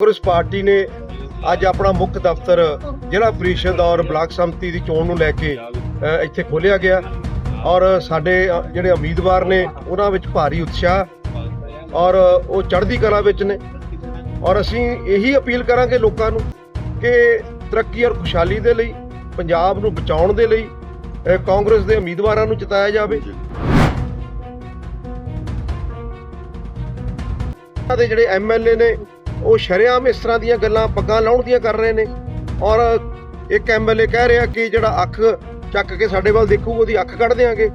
Congress party ਨੇ ਅੱਜ ਆਪਣਾ ਮੁੱਖ ਦਫ਼ਤਰ ਜ਼ਿਲ੍ਹਾ ਪ੍ਰੀਸ਼ਦ ਔਰ ਬਲਾਕ ਸੰਮਤੀ ਦੀ ਚੋਣ ਨੂੰ ਲੈ ਕੇ ਇੱਥੇ ਖੋਲ੍ਹਿਆ ਗਿਆ। ਔਰ ਸਾਡੇ ਜਿਹੜੇ ਉਮੀਦਵਾਰ ਨੇ, ਉਹਨਾਂ ਵਿੱਚ ਭਾਰੀ ਉਤਸ਼ਾਹ ਔਰ ਉਹ ਚੜ੍ਹਦੀ ਕਲਾ ਵਿੱਚ ਨੇ। ਔਰ ਅਸੀਂ ਇਹੀ ਅਪੀਲ ਕਰਾਂਗੇ ਲੋਕਾਂ ਨੂੰ ਕਿ ਤਰੱਕੀ ਔਰ ਖੁਸ਼ਹਾਲੀ ਦੇ ਲਈ, ਪੰਜਾਬ ਨੂੰ ਬਚਾਉਣ ਦੇ ਲਈ ਕਾਂਗਰਸ ਦੇ ਉਮੀਦਵਾਰਾਂ ਨੂੰ ਜਿਤਾਇਆ ਜਾਵੇ। ਉਹਨਾਂ ਦੇ ਜਿਹੜੇ ਐਮਐਲਏ ਨੇ ਉਹ ਸ਼ਰੇਆਮ ਇਸ ਤਰ੍ਹਾਂ ਦੀਆਂ ਗੱਲਾਂ ਪੱਗਾਂ ਲਾਉਣ ਦੀਆਂ ਕਰ ਰਹੇ ਨੇ। ਔਰ ਇੱਕ ਐਮਐਲਏ ਕਹਿ ਰਿਹਾ ਕਿ ਜਿਹੜਾ ਅੱਖ ਚੱਕ ਕੇ ਸਾਡੇ ਵੱਲ ਦੇਖੂ, ਉਹਦੀ ਅੱਖ ਕੱਢ ਦੇਾਂਗੇ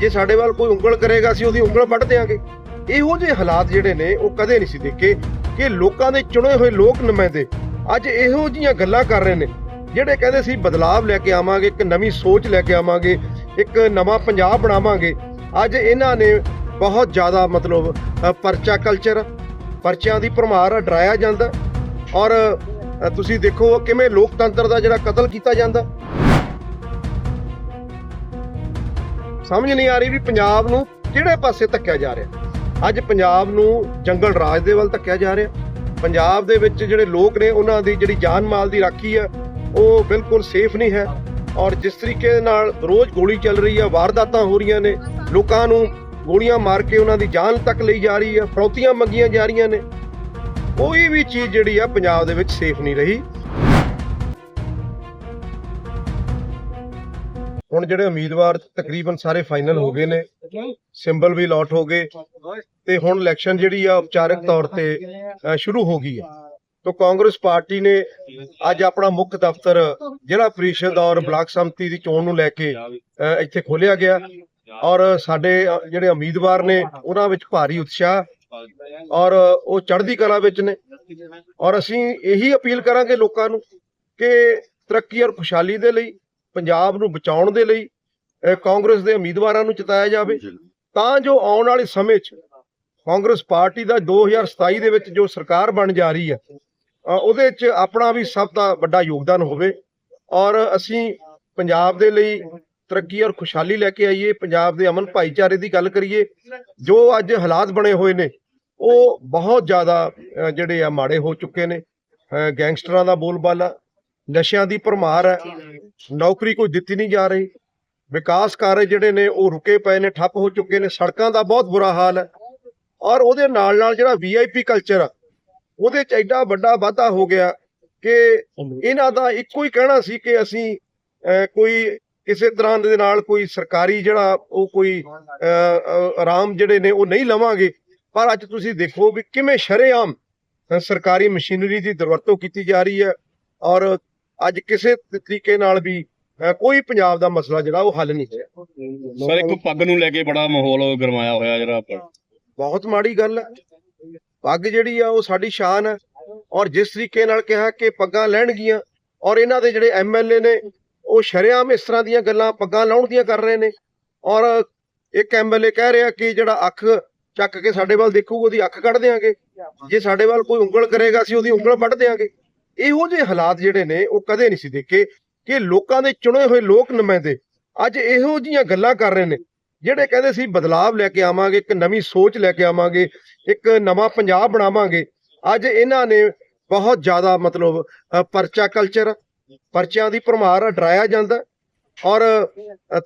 ਜੇ ਸਾਡੇ ਵੱਲ ਕੋਈ ਉਂਗਲ ਕਰੇਗਾ, ਅਸੀਂ ਉਹਦੀ ਉਂਗਲ ਵੱਢ ਦੇਾਂਗੇ ਇਹੋ ਜਿਹੇ ਹਾਲਾਤ ਜਿਹੜੇ ਨੇ, ਉਹ ਕਦੇ ਨਹੀਂ ਸੀ ਦੇਖੇ ਕਿ ਲੋਕਾਂ ਦੇ ਚੁਣੇ ਹੋਏ ਲੋਕ ਨੁਮਾਇੰਦੇ ਅੱਜ ਇਹੋ ਜਿਹੀਆਂ ਗੱਲਾਂ ਕਰ ਰਹੇ ਨੇ, ਜਿਹੜੇ ਕਹਿੰਦੇ ਸੀ ਬਦਲਾਵ ਲੈ ਕੇ ਆਵਾਂਗੇ, ਇੱਕ ਨਵੀਂ ਸੋਚ ਲੈ ਕੇ ਆਵਾਂਗੇ, ਇੱਕ ਨਵਾਂ ਪੰਜਾਬ ਬਣਾਵਾਂਗੇ। ਅੱਜ ਇਹਨਾਂ ਨੇ ਬਹੁਤ ਜ਼ਿਆਦਾ ਮਤਲਬ ਪਰਚਾ ਕਲਚਰ ਪਰਚਿਆਂ ਦੀ ਭਰਮਾਰ ਡਰਾਇਆ ਜਾਂਦਾ ਔਰ ਤੁਸੀਂ ਦੇਖੋ ਕਿਵੇਂ ਲੋਕਤੰਤਰ ਦਾ ਜਿਹੜਾ ਕਤਲ ਕੀਤਾ ਜਾਂਦਾ। ਸਮਝ ਨਹੀਂ ਆ ਰਹੀ ਵੀ ਪੰਜਾਬ ਨੂੰ ਕਿਹੜੇ ਪਾਸੇ ਧੱਕਿਆ ਜਾ ਰਿਹਾ। ਅੱਜ ਪੰਜਾਬ ਨੂੰ ਜੰਗਲ ਰਾਜ ਦੇ ਵੱਲ ਧੱਕਿਆ ਜਾ ਰਿਹਾ। ਪੰਜਾਬ ਦੇ ਵਿੱਚ ਜਿਹੜੇ ਲੋਕ ਨੇ, ਉਹਨਾਂ ਦੀ ਜਿਹੜੀ ਜਾਨ ਮਾਲ ਦੀ ਰਾਖੀ ਆ, ਉਹ ਬਿਲਕੁਲ ਸੇਫ ਨਹੀਂ ਹੈ। ਔਰ ਜਿਸ ਤਰੀਕੇ ਨਾਲ ਰੋਜ਼ ਗੋਲੀ ਚੱਲ ਰਹੀ ਆ, ਵਾਰਦਾਤਾਂ ਹੋ ਰਹੀਆਂ ਨੇ, ਲੋਕਾਂ ਨੂੰ ਗੋਲੀਆਂ ਮਾਰ ਕੇ ਉਹਨਾਂ ਦੀ ਜਾਨ ਤੱਕ ਲਈ ਜਾ ਰਹੀ ਆ ਫਰੌਤੀਆਂ ਮੰਗੀਆਂ ਜਾ ਰਹੀਆਂ ਨੇ। ਕੋਈ ਵੀ ਚੀਜ਼ ਜਿਹੜੀ ਆ ਪੰਜਾਬ ਦੇ ਵਿੱਚ ਸੇਫ ਨਹੀਂ ਰਹੀ। ਹੁਣ ਜਿਹੜੇ ਉਮੀਦਵਾਰ ਤਕਰੀਬਨ ਸਾਰੇ ਫਾਈਨਲ ਹੋ ਗਏ ਨੇ ਸਿੰਬਲ ਵੀ ਲੋਟ ਹੋ ਗਏ, ਤੇ ਹੁਣ ਇਲੈਕਸ਼ਨ ਜਿਹੜੀ ਆ ਉਪਚਾਰਕ ਤੌਰ ਤੇ ਸ਼ੁਰੂ ਹੋ ਗਈ ਹੈ ਤੋਂ ਕਾਂਗਰਸ ਪਾਰਟੀ ਨੇ ਅੱਜ ਆਪਣਾ ਮੁੱਖ ਦਫ਼ਤਰ ਜ਼ਿਲ੍ਹਾ ਪ੍ਰੀਸ਼ਦ ਔਰ ਬਲਾਕ ਸੰਮਤੀ ਦੀ ਚੋਣ ਨੂੰ ਲੈ ਕੇ ਇੱਥੇ ਖੋਲਿਆ ਗਿਆ। ਔਰ ਸਾਡੇ ਜਿਹੜੇ ਉਮੀਦਵਾਰ ਨੇ, ਉਹਨਾਂ ਵਿੱਚ ਭਾਰੀ ਉਤਸ਼ਾਹ ਔਰ ਉਹ ਚੜ੍ਹਦੀ ਕਲਾ ਵਿੱਚ ਨੇ। ਔਰ ਅਸੀਂ ਇਹੀ ਅਪੀਲ ਕਰਾਂਗੇ ਲੋਕਾਂ ਨੂੰ ਕਿ ਤਰੱਕੀ ਔਰ ਖੁਸ਼ਹਾਲੀ ਦੇ ਲਈ, ਪੰਜਾਬ ਨੂੰ ਬਚਾਉਣ ਦੇ ਲਈ ਕਾਂਗਰਸ ਦੇ ਉਮੀਦਵਾਰਾਂ ਨੂੰ ਚਿਤਾਇਆ ਜਾਵੇ। ਤਾਂ ਜੋ ਆਉਣ ਵਾਲੇ ਸਮੇਂ 'ਚ ਕਾਂਗਰਸ ਪਾਰਟੀ ਦਾ 2027 ਦੇ ਵਿੱਚ ਜੋ ਸਰਕਾਰ ਬਣ ਜਾ ਰਹੀ ਹੈ ਉਹਦੇ 'ਚ ਆਪਣਾ ਵੀ ਸਭ ਦਾ ਵੱਡਾ ਯੋਗਦਾਨ ਹੋਵੇ। ਔਰ ਅਸੀਂ ਪੰਜਾਬ ਦੇ ਲਈ ਤਰੱਕੀ ਔਰ ਖੁਸ਼ਹਾਲੀ ਲੈ ਕੇ ਆਈਏ ਪੰਜਾਬ ਦੇ ਅਮਨ ਭਾਈਚਾਰੇ ਦੀ ਗੱਲ ਕਰੀਏ ਜੋ ਅੱਜ ਹਾਲਾਤ ਬਣੇ ਹੋਏ ਨੇ ਉਹ ਬਹੁਤ ਜ਼ਿਆਦਾ ਜਿਹੜੇ ਆ ਮਾੜੇ ਹੋ ਚੁੱਕੇ ਨੇ ਗੈਂਗਸਟਰਾਂ ਦਾ ਬੋਲਬਾਲਾ ਨਸ਼ਿਆਂ ਦੀ ਭਰਮਾਰ ਹੈ ਨੌਕਰੀ ਕੋਈ ਦਿੱਤੀ ਨਹੀਂ ਜਾ ਰਹੀ ਵਿਕਾਸ ਕਾਰਜ ਜਿਹੜੇ ਨੇ ਉਹ ਰੁਕੇ ਪਏ ਨੇ ਠੱਪ ਹੋ ਚੁੱਕੇ ਨੇ ਸੜਕਾਂ ਦਾ ਬਹੁਤ ਬੁਰਾ ਹਾਲ ਹੈ ਔਰ ਉਹਦੇ ਨਾਲ ਨਾਲ ਜਿਹੜਾ ਵੀਆਈਪੀ ਕਲਚਰ ਆ ਉਹਦੇ ਚ ਐਡਾ ਵੱਡਾ ਵਾਧਾ ਹੋ ਗਿਆ ਕਿ ਇਹਨਾਂ ਦਾ ਇੱਕੋ ਹੀ ਕਹਿਣਾ ਸੀ ਕਿ ਅਸੀਂ ਕੋਈ ਕਿਸੇ ਤਰ੍ਹਾਂ ਦੇ ਨਾਲ ਕੋਈ ਸਰਕਾਰੀ ਜਿਹੜਾ ਉਹ ਕੋਈ ਆਰਾਮ ਜਿਹੜੇ ਨੇ ਉਹ ਨਹੀਂ ਲਵਾਂਗੇ। ਪਰ ਅੱਜ ਤੁਸੀਂ ਦੇਖੋ ਵੀ ਕਿਵੇਂ ਸ਼ਰੇਆਮ ਸਰਕਾਰੀ ਮਸ਼ੀਨਰੀ ਦੀ ਦੁਰਵਰਤੋਂ ਕੀਤੀ ਜਾ ਰਹੀ ਹੈ ਔਰ ਅੱਜ ਕਿਸੇ ਤਰੀਕੇ ਨਾਲ ਵੀ ਕੋਈ ਪੰਜਾਬ ਦਾ ਮਸਲਾ ਜਿਹੜਾ ਉਹ ਹੱਲ ਨਹੀਂ ਹੋਇਆ। ਸਰ ਇੱਕ ਪੱਗ ਨੂੰ ਲੈ ਕੇ ਬੜਾ ਮਾਹੌਲ ਗਰਮਾਇਆ ਹੋਇਆ ਜਿਹੜਾ ਬਹੁਤ ਮਾੜੀ ਗੱਲ ਹੈ। ਪੱਗ ਜਿਹੜੀ ਆ ਉਹ ਸਾਡੀ ਸ਼ਾਨ ਹੈ। ਔਰ ਜਿਸ ਤਰੀਕੇ ਨਾਲ ਕਿਹਾ ਕਿ ਪੱਗਾਂ ਲੈਣਗੀਆਂ ਔਰ ਇਹਨਾਂ ਦੇ ਜਿਹੜੇ ਐਮਐਲਏ ਨੇ ਉਹ ਸ਼ਰੇਆਮ ਇਸ ਤਰ੍ਹਾਂ ਦੀਆਂ ਗੱਲਾਂ ਪੱਗਾਂ ਲਾਉਣ ਦੀਆਂ ਕਰ ਰਹੇ ਨੇ। ਔਰ ਇੱਕ ਐਮਐਲਏ ਕਹਿ ਰਿਹਾ ਕਿ ਜਿਹੜਾ ਅੱਖ ਚੱਕ ਕੇ ਸਾਡੇ ਵੱਲ ਦੇਖੂ ਉਹਦੀ ਅੱਖ ਕੱਢ ਦੇਾਂਗੇ ਜੇ ਸਾਡੇ ਵੱਲ ਕੋਈ ਉਂਗਲ ਕਰੇਗਾ, ਅਸੀਂ ਉਹਦੀ ਉਂਗਲ ਵੱਢ ਦੇਾਂਗੇ ਇਹੋ ਜਿਹੇ ਹਾਲਾਤ ਜਿਹੜੇ ਨੇ, ਉਹ ਕਦੇ ਨਹੀਂ ਸੀ ਦੇਖੇ ਕਿ ਲੋਕਾਂ ਦੇ ਚੁਣੇ ਹੋਏ ਲੋਕ ਨੁਮਾਇੰਦੇ ਅੱਜ ਇਹੋ ਜਿਹੀਆਂ ਗੱਲਾਂ ਕਰ ਰਹੇ ਨੇ, ਜਿਹੜੇ ਕਹਿੰਦੇ ਸੀ ਬਦਲਾਵ ਲੈ ਕੇ ਆਵਾਂਗੇ, ਇੱਕ ਨਵੀਂ ਸੋਚ ਲੈ ਕੇ ਆਵਾਂਗੇ, ਇੱਕ ਨਵਾਂ ਪੰਜਾਬ ਬਣਾਵਾਂਗੇ। ਅੱਜ ਇਹਨਾਂ ਨੇ ਬਹੁਤ ਜ਼ਿਆਦਾ ਮਤਲਬ ਪਰਚਾ ਕਲਚਰ ਪਰਚਿਆਂ ਦੀ ਭਰਮਾਰ ਡਰਾਇਆ ਜਾਂਦਾ ਔਰ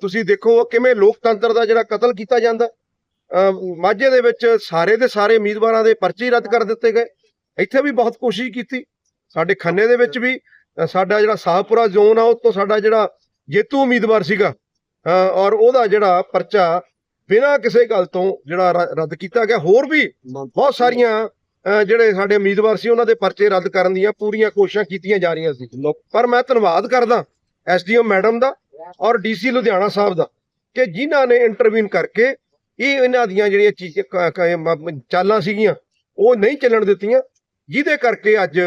ਤੁਸੀਂ ਦੇਖੋ ਕਿਵੇਂ ਲੋਕਤੰਤਰ ਦਾ ਜਿਹੜਾ ਕਤਲ ਕੀਤਾ ਜਾਂਦਾ ਮਾਝੇ ਦੇ ਵਿੱਚ ਸਾਰੇ ਦੇ ਸਾਰੇ ਉਮੀਦਵਾਰਾਂ ਦੇ ਪਰਚੇ ਰੱਦ ਕਰ ਦਿੱਤੇ ਗਏ। ਇੱਥੇ ਵੀ ਬਹੁਤ ਕੋਸ਼ਿਸ਼ ਕੀਤੀ। ਸਾਡੇ ਖੰਨੇ ਦੇ ਵਿੱਚ ਵੀ ਸਾਡਾ ਜਿਹੜਾ ਸਾਹਪੁਰਾ ਜ਼ੋਨ ਆ ਉਹ ਤੋਂ ਸਾਡਾ ਜਿਹੜਾ ਜੇਤੂ ਉਮੀਦਵਾਰ ਸੀਗਾ ਔਰ ਉਹਦਾ ਜਿਹੜਾ ਪਰਚਾ ਬਿਨਾਂ ਕਿਸੇ ਗੱਲ ਤੋਂ ਜਿਹੜਾ ਰੱਦ ਕੀਤਾ ਗਿਆ। ਹੋਰ ਵੀ ਬਹੁਤ ਸਾਰੀਆਂ ਜਿਹੜੇ ਸਾਡੇ ਉਮੀਦਵਾਰ ਸੀ ਉਹਨਾਂ ਦੇ ਪਰਚੇ ਰੱਦ ਕਰਨ ਦੀਆਂ ਪੂਰੀਆਂ ਕੋਸ਼ਿਸ਼ਾਂ ਕੀਤੀਆਂ ਜਾ ਰਹੀਆਂ ਸੀ। ਪਰ ਮੈਂ ਧੰਨਵਾਦ ਕਰਦਾ ਐਸਡੀਓ ਮੈਡਮ ਦਾ ਔਰ ਡੀਸੀ ਲੁਧਿਆਣਾ ਸਾਹਿਬ ਦਾ ਕਿ ਜਿਨ੍ਹਾਂ ਨੇ ਇੰਟਰਵੀਨ ਕਰਕੇ ਇਹ ਇਹਨਾਂ ਦੀਆਂ ਜਿਹੜੀਆਂ ਚਾਲਾਂ ਸੀਗੀਆਂ ਉਹ ਨਹੀਂ ਚੱਲਣ ਦਿੱਤੀਆਂ। ਜਿਹਦੇ ਕਰਕੇ ਅੱਜ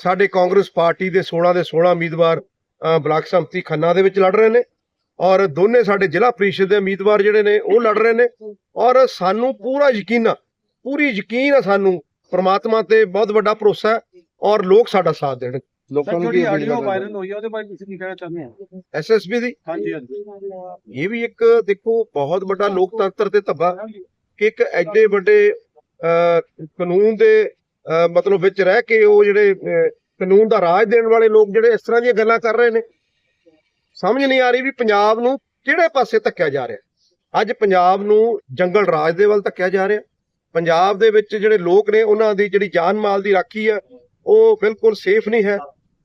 ਸਾਡੇ ਕਾਂਗਰਸ ਪਾਰਟੀ ਦੇ 16 ਦੇ 16 ਉਮੀਦਵਾਰ ਬਲਾਕ ਸੰਮਤੀ ਖੰਨਾ ਦੇ ਵਿੱਚ ਲੜ ਰਹੇ ਨੇ ਔਰ ਦੋਨੇ ਸਾਡੇ ਜ਼ਿਲ੍ਹਾ ਪ੍ਰੀਸ਼ਦ ਦੇ ਉਮੀਦਵਾਰ ਜਿਹੜੇ ਨੇ ਉਹ ਲੜ ਰਹੇ ਨੇ ਔਰ ਸਾਨੂੰ ਪੂਰਾ ਯਕੀਨ ਆ ਪੂਰੀ ਯਕੀਨ ਆ ਸਾਨੂੰ ਪ੍ਰਮਾਤਮਾ ਤੇ ਬਹੁਤ ਵੱਡਾ ਭਰੋਸਾ ਹੈ ਔਰ ਲੋਕ ਸਾਡਾ ਸਾਥ ਦੇਣ। ਲੋਕਾਂ ਨੂੰ ਕੀ ਆਡੀਓ ਵਾਇਰਲ ਹੋਈ ਆ ਉਹਦੇ ਬਾਰੇ ਤੁਸੀਂ ਕੀ ਕਹਿਣਾ ਚਾਹੁੰਦੇ ਆ ਐਸਐਸਬੀ ਦੀ? ਹਾਂਜੀ ਹਾਂਜੀ। ਇਹ ਵੀ ਇੱਕ ਦੇਖੋ ਬਹੁਤ ਵੱਡਾ ਲੋਕਤੰਤਰ ਤੇ ਧੱਬਾ ਕਿ ਇੱਕ ਐਡੇ ਵੱਡੇ ਕਾਨੂੰਨ ਦੇ ਮਤਲਬ ਵਿੱਚ ਰਹਿ ਕੇ ਉਹ ਜਿਹੜੇ ਕਾਨੂੰਨ ਦਾ ਰਾਜ ਦੇਣ ਵਾਲੇ ਲੋਕ ਜਿਹੜੇ ਇਸ ਤਰ੍ਹਾਂ ਦੀਆਂ ਗੱਲਾਂ ਕਰ ਰਹੇ ਨੇ। ਸਮਝ ਨਹੀਂ ਆ ਰਹੀ ਵੀ ਪੰਜਾਬ ਨੂੰ ਕਿਹੜੇ ਪਾਸੇ ਧੱਕਿਆ ਜਾ ਰਿਹਾ। ਅੱਜ ਪੰਜਾਬ ਨੂੰ ਜੰਗਲ ਰਾਜ ਦੇ ਵੱਲ ਧੱਕਿਆ ਜਾ ਰਿਹਾ। ਪੰਜਾਬ ਦੇ ਵਿੱਚ ਜਿਹੜੇ ਲੋਕ ਨੇ ਉਹਨਾਂ ਦੀ ਜਿਹੜੀ ਜਾਨ ਮਾਲ ਦੀ ਰਾਖੀ ਆ ਉਹ ਬਿਲਕੁਲ ਸੇਫ ਨਹੀਂ ਹੈ।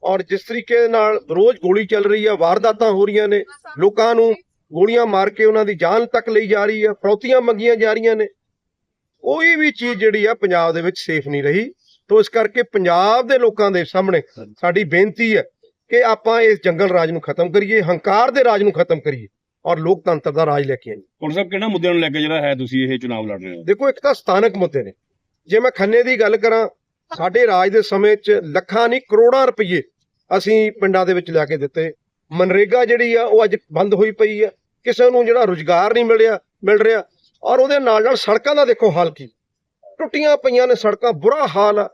ਔਰ ਜਿਸ ਤਰੀਕੇ ਨਾਲ ਰੋਜ਼ ਗੋਲੀ ਚੱਲ ਰਹੀ ਆ ਵਾਰਦਾਤਾਂ ਹੋ ਰਹੀਆਂ ਨੇ ਲੋਕਾਂ ਨੂੰ ਗੋਲੀਆਂ ਮਾਰ ਕੇ ਉਹਨਾਂ ਦੀ ਜਾਨ ਤੱਕ ਲਈ ਜਾ ਰਹੀ ਆ ਫਰੌਤੀਆਂ ਮੰਗੀਆਂ ਜਾ ਰਹੀਆਂ ਨੇ। ਕੋਈ ਵੀ ਚੀਜ਼ ਜਿਹੜੀ ਆ ਪੰਜਾਬ ਦੇ ਵਿੱਚ ਸੇਫ ਨਹੀਂ ਰਹੀ। ਤੋਂ ਇਸ ਕਰਕੇ ਪੰਜਾਬ ਦੇ ਲੋਕਾਂ ਦੇ ਸਾਹਮਣੇ ਸਾਡੀ ਬੇਨਤੀ ਹੈ ਕਿ ਆਪਾਂ ਇਸ ਜੰਗਲ ਰਾਜ ਨੂੰ ਖਤਮ ਕਰੀਏ ਹੰਕਾਰ ਦੇ ਰਾਜ ਨੂੰ ਖਤਮ ਕਰੀਏ। ਔਰ ਲੋਕਤੰਤਰ ਦਾ ਰਾਜ ਲੈ ਕੇ ਆਈਏ ਕੌਣ ਸਾਹਿਬ ਕਿਹੜਾ ਮੁੱਦਿਆਂ ਨੂੰ ਲੈ ਕੇ ਜਿਹੜਾ ਹੈ ਤੁਸੀਂ ਇਹ ਚੁਣਾਵ ਲੜ ਰਹੇ ਹੋ? ਦੇਖੋ ਇੱਕ ਤਾਂ ਸਥਾਨਕ ਮੁੱਦੇ ਨੇ। ਜੇ ਮੈਂ ਖੰਨੇ ਦੀ ਗੱਲ ਕਰਾਂ ਸਾਡੇ ਰਾਜ ਦੇ ਸਮੇਂ 'ਚ ਲੱਖਾਂ ਨਹੀਂ ਕਰੋੜਾਂ ਰੁਪਏ ਅਸੀਂ ਪਿੰਡਾਂ ਦੇ ਵਿੱਚ ਲਿਆ ਕੇ ਦਿੱਤੇ। ਮਨਰੇਗਾ ਜਿਹੜੀ ਆ ਉਹ ਅੱਜ ਬੰਦ ਹੋਈ ਪਈ ਆ। ਕਿਸੇ ਨੂੰ ਜਿਹੜਾ ਰੁਜ਼ਗਾਰ ਨਹੀਂ ਮਿਲਿਆ ਮਿਲ ਰਿਹਾ। ਔਰ ਉਹਦੇ ਨਾਲ ਨਾਲ ਸੜਕਾਂ ਦਾ ਦੇਖੋ ਹਾਲ ਕੀ। ਟੁੱਟੀਆਂ ਪਈਆਂ ਨੇ ਸੜਕਾਂ ਬੁਰਾ ਹਾਲ ਆ।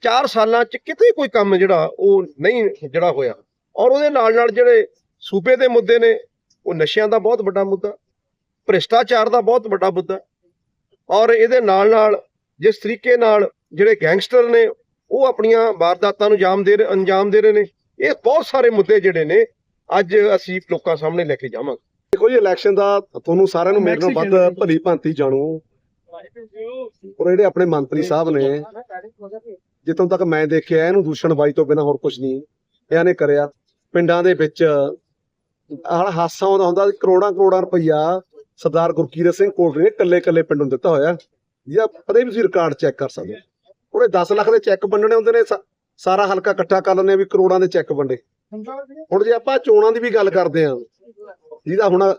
4 ਸਾਲਾਂ 'ਚ ਕਿਤੇ ਕੋਈ ਕੰਮ ਜਿਹੜਾ ਉਹ ਨਹੀਂ ਜਿਹੜਾ ਹੋਇਆ। ਔਰ ਉਹਦੇ ਨਾਲ ਨਾਲ ਜਿਹੜੇ ਸੂਬੇ ਦੇ ਮੁੱਦੇ ਨੇ ਉਹ ਨਸ਼ਿਆਂ ਦਾ ਬਹੁਤ ਵੱਡਾ ਮੁੱਦਾ ਭ੍ਰਿਸ਼ਟਾਚਾਰ ਦਾ ਬਹੁਤ ਵੱਡਾ ਮੁੱਦਾ ਔਰ ਇਹਦੇ ਨਾਲ ਨਾਲ ਜਿਸ ਤਰੀਕੇ ਨਾਲ ਜਿਹੜੇ ਗੈਂਗਸਟਰ ਨੇ ਉਹ ਆਪਣੀਆਂ ਵਾਰਦਾਤਾਂ ਨੂੰ ਅੰਜਾਮ ਦੇ ਰਹੇ ਅੰਜਾਮ ਦੇ ਰਹੇ ਨੇ ਇਹ ਬਹੁਤ ਸਾਰੇ ਮੁੱਦੇ ਜਿਹੜੇ ਨੇ ਅੱਜ ਅਸੀਂ ਲੋਕਾਂ ਸਾਹਮਣੇ ਲੈ ਕੇ ਜਾਵਾਂਗੇ। ਦੇਖੋ ਜੀ ਇਲੈਕਸ਼ਨ ਦਾ ਤੁਹਾਨੂੰ ਸਾਰਿਆਂ ਨੂੰ ਮੇਰੇ ਨਾਲੋਂ ਵੱਧ ਭਲੀ ਭਾਂਤੀ ਜਾਣੂ। ਔਰ ਜਿਹੜੇ ਆਪਣੇ ਮੰਤਰੀ ਸਾਹਿਬ ਨੇ ਜਿੱਥੋਂ ਤੱਕ ਮੈਂ ਦੇਖਿਆ ਇਹਨੂੰ ਦੂਸ਼ਣਬਾਜ਼ੀ ਤੋਂ ਬਿਨਾਂ ਹੋਰ ਕੁਝ ਨਹੀਂ ਇਹਨਾਂ ਨੇ ਕਰਿਆ। ਪਿੰਡਾਂ ਦੇ ਵਿੱਚ ਆਹ ਹਾਸਾ ਆਉਂਦਾ ਹੁੰਦਾ ਕਰੋੜਾਂ ਕਰੋੜਾਂ ਰੁਪਈਆ ਸਰਦਾਰ ਗੁਰਕੀਰਤ ਸਿੰਘ ਕੋਟਲੀ ਨੇ ਕੱਲੇ ਕੱਲੇ ਪਿੰਡ ਨੂੰ ਦਿੱਤਾ ਹੋਇਆ। ਜਿਹਦਾ ਪਤਾ ਵੀ ਤੁਸੀਂ ਰਿਕਾਰਡ ਚੈੱਕ ਕਰ ਸਕਦੇ ਹੋ। ਉਹਨੇ 10 ਲੱਖ ਦੇ ਚੈੱਕ ਵੰਡਣੇ ਹੁੰਦੇ ਨੇ, ਸਾ- ਸਾਰਾ ਹਲਕਾ ਇਕੱਠਾ ਕਰ ਲੈਂਦੇ ਆ ਵੀ ਕਰੋੜਾਂ ਦੇ ਚੈੱਕ ਵੰਡੇ। ਹੁਣ ਜੇ ਆਪਾਂ ਚੋਣਾਂ ਦੀ ਵੀ ਗੱਲ ਕਰਦੇ ਹਾਂ, ਜਿਹਦਾ ਹੁਣ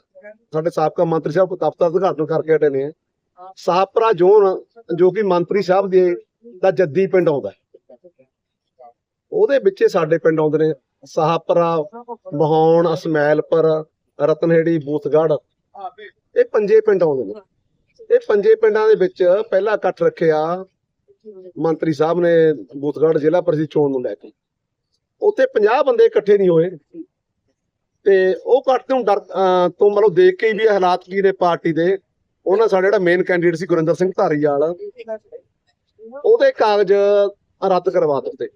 ਸਾਡੇ ਸਾਬਕਾ ਮੰਤਰੀ ਸਾਹਿਬ ਦਫ਼ਤਰ ਉਦਘਾਟਨ ਕਰਕੇ ਹਟੇ ਨੇ। ਸਾਹਪਰਾ ਜ਼ੋਨ, ਜੋ ਕਿ ਮੰਤਰੀ ਸਾਹਿਬ ਦੇ, ਦਾ ਜੱਦੀ ਪਿੰਡ ਆਉਂਦਾ। ਹੈ। ਉਹਦੇ ਵਿੱਚੇ ਸਾਡੇ ਪਿੰਡ ਆਉਂਦੇ ਨੇ। ਸਾਹਪਰਾ ਮਹਾਉਣ ਅਸਮੈਲਪੁਰ, ਰਤਨਹੇੜੀ, ਬੂਥਗੜ੍ਹ। ਇਹ ਪੰਜੇ ਪਿੰਡ ਆਉਂਦੇ ਨੇ। ਇਹ ਪੰਜੇ ਪਿੰਡਾਂ ਦੇ ਵਿੱਚ ਪਹਿਲਾ ਇਕੱਠ ਰੱਖਿਆ ਮੰਤਰੀ ਸਾਹਿਬ ਨੇ ਬੂਥਗੜ੍ਹ ਜ਼ਿਲ੍ਹਾ ਪਰਿਸ਼ਦ ਚੋਣ ਨੂੰ ਲੈ ਕੇ। ਉੱਥੇ 50 ਬੰਦੇ ਇਕੱਠੇ ਨਹੀਂ ਹੋਏ। ਤੇ ਉਹ ਘੱਟ ਤੋਂ ਡਰ ਤੋਂ ਮਤਲਬ ਦੇਖ ਕੇ ਵੀ ਹਾਲਾਤ ਕੀ ਨੇ ਪਾਰਟੀ ਦੇ। ਉਹਨਾਂ ਸਾਡਾ ਜਿਹੜਾ ਮੇਨ ਕੈਂਡੀਡੇਟ ਸੀ ਗੁਰਿੰਦਰ ਸਿੰਘ ਧਾਰੀਵਾਲ। ਉਹਦੇ ਕਾਗਜ਼ ਰੱਦ ਕਰਵਾ ਦਿੱਤੇ।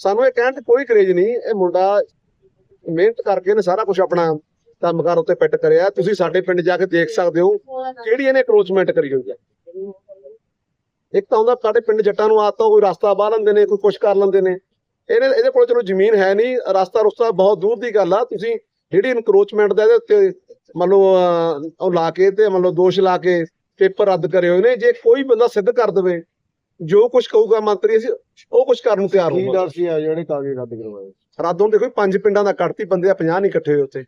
ਸਾਨੂੰ ਇਹ ਕਹਿਣ ਤੇ ਕੋਈ ਕਰੇਜ ਨਹੀਂ, ਇਹ ਮੁੰਡਾ ਮਿਹਨਤ ਕਰਕੇ ਨੇ ਸਾਰਾ ਕੁਝ ਆਪਣਾ ਕੰਮਕਾਰ ਉੱਤੇ ਫਿੱਟ ਕਰਿਆ। ਤੁਸੀਂ ਸਾਡੇ ਪਿੰਡ ਜਾ ਕੇ ਦੇਖ ਸਕਦੇ ਹੋ ਕਿਹੜੀ ਇਹਨੇ ਅਕਰੋਚਮੈਂਟ ਕਰੀ ਹੋਈ ਹੈ। ਇੱਕ ਤਾਂ ਹੁੰਦਾ ਸਾਡੇ ਪਿੰਡ ਜੱਟਾਂ ਨੂੰ ਆਦਤ, ਕੋਈ ਰਸਤਾ ਬਾਹ ਲੈਂਦੇ ਨੇ, ਕੋਈ ਕੁਛ ਕਰ ਲੈਂਦੇ ਨੇ। ਇਹਨੇ, ਇਹਦੇ ਕੋਲ ਚਲੋ ਜ਼ਮੀਨ ਹੈ ਨਹੀਂ, ਰਸਤਾ ਰੁਸਤਾ ਬਹੁਤ ਦੂਰ ਦੀ ਗੱਲ ਆ। ਤੁਸੀਂ ਜਿਹੜੀ ਇਨਕਰੋਚਮੈਂਟ ਦਾ ਇਹਦੇ ਉੱਤੇ ਮੰਨ ਲਓ ਉਹ ਲਾ ਕੇ ਤੇ ਮੰਨ ਲਓ ਦੋਸ਼ ਲਾ ਕੇ ਪੇਪਰ ਰੱਦ ਕਰੇ ਹੋਏ ਨੇ। ਜੇ ਕੋਈ ਬੰਦਾ ਸਿੱਧ ਕਰ ਦੇਵੇ ਜੋ ਕੁਝ ਕਹੂਗਾ ਮੰਤਰੀ ਅਸੀਂ ਉਹ ਕੁਝ ਕਰਨ ਨੂੰ ਤਿਆਰ ਕੀ ਹੋਵਾਂਗੇ ਡਰ ਸੀ ਆ ਜਿਹੜੇ ਕਾਗਜ਼ ਰੱਦ ਕਰਵਾਏ? ਰੱਦ ਦੇਖੋ ਪੰਜ ਪਿੰਡਾਂ ਦਾ ਕੱਟਤੀ ਬੰਦੇ ਆ 50 ਨਹੀਂ ਇਕੱਠੇ ਹੋਏ ਉੱਥੇ।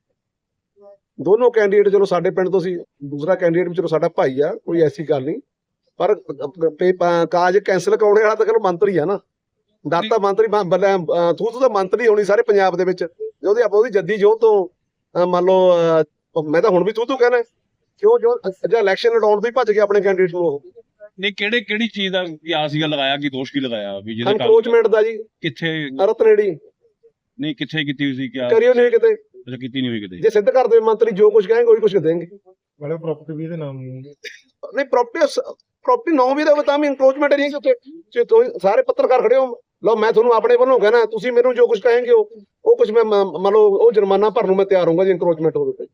ਦੋਨੋਂ ਕੈਂਡੀਡੇਟ ਚਲੋ ਸਾਡੇ ਪਿੰਡ ਤੋਂ ਸੀ ਦੂਸਰਾ ਕੈਂਡੀਡੇਟ ਵੀ ਚਲੋ ਸਾਡਾ ਭਾਈ ਆ ਕੋਈ ਐਸੀ ਗੱਲ ਨਹੀਂ। ਪਰ ਪੇ- ਪ- ਕਾਜ ਕੈਂਸਲ ਕਰਾਉਣੇ ਵਾਲਾ ਤਾਂ ਚਲੋ ਮੰਤਰੀ ਆ ਨਾ। ਡਰ ਤਾਂ ਮੰਤਰੀ ਬੱਲੇ ਅਹ ਥੂ ਥੂ ਤਾਂ ਮੰਤਰੀ ਹੋਣੀ ਸਾਰੇ ਪੰਜਾਬ ਦੇ ਵਿੱਚ। ਉਹਦੀ ਆਪਾਂ ਉਹਦੀ ਜੱਦੀ ਜੋ ਤੋਂ ਅਹ ਮੰਨ ਲਓ ਅਹ ਮੈਂ ਤਾਂ ਹੁਣ ਵੀ ਤੂੰ ਤੂੰ ਕਹਿਣਾ। ਕਿਉਂ ਜੋ ਜੇ ਇਲੈਕਸ਼ਨ ਲੜਾਉਣ ਤੋਂ ਹੀ ਭੱਜ ਗਏ ਆਪਣੇ ਕੈਂਡੀਡੇਟ ਨੂੰ ਉਹ। ਨਹੀਂ ਕਿਹੜੇ ਕਿਹੜੀ ਚੀਜ਼ ਦਾ ਕਿਆਸ ਸੀਗਾ ਲਗਾਇਆ ਕਿ ਦੋਸ਼ ਕੀ ਲਗਾਇਆ ਵੀ ਜਿਹਦੇ ਕਾਰਨ ਦਾ ਜੀ। ਕਿੱਥੇ ਰਤਨੇੜੀ ਨਹੀਂ ਕਿੱਥੇ ਕੀਤੀ ਹੋਈ ਸੀ ਕਿਆ? ਕਰਿਓ ਨਹੀਂ ਕਿਤੇ। ਅੱਛਾ ਕੀਤੀ ਨਹੀਂ ਹੋਈ ਕਿਤੇ। ਜੇ ਸਿੱਧ ਕਰ ਦੇਵੇ ਮੰਤਰੀ ਜੋ ਕੁਝ ਕਹੇਂਗੇ ਉਹੀ ਕੁਝ ਦੇਣਗੇ। ਬੜੇ ਪ੍ਰਾਪਰਟੀ ਵੀ ਇਹਦੇ ਨਾਮ ਨਹੀਂ ਪ੍ਰਾਪਰਟੀ ਪ੍ਰਾਪਰਟੀ ਨੌ ਵੀ ਦਾ ਤਾਂ ਵੀ ਇਨਕਰੋਚਮੈਂਟ ਨਹੀਂ ਕਿ ਤੁਸੀਂ ਸਾਰੇ ਪੱਤਰਕਾਰ ਖੜੇ ਹੋ ਲਓ ਮੈਂ ਤੁਹਾਨੂੰ ਆਪਣੇ ਵੱਲੋਂ ਕਹਿਣਾ ਤੁਸੀਂ ਮੈਨੂੰ ਜੋ ਕੁਝ ਕਹੇਂਗੇ ਉਹ ਉਹ ਕੁਝ ਮੈਂ ਮੰਨ ਲਓ ਉਹ ਜੁਰਮਾਨਾ ਭਰਨ ਨੂੰ ਮੈਂ ਤਿਆਰ ਹੋਊਗਾ ਜੇ ਇਨਕਰੋਚਮੈਂਟ ਹੋਵੇ ਤਾਂ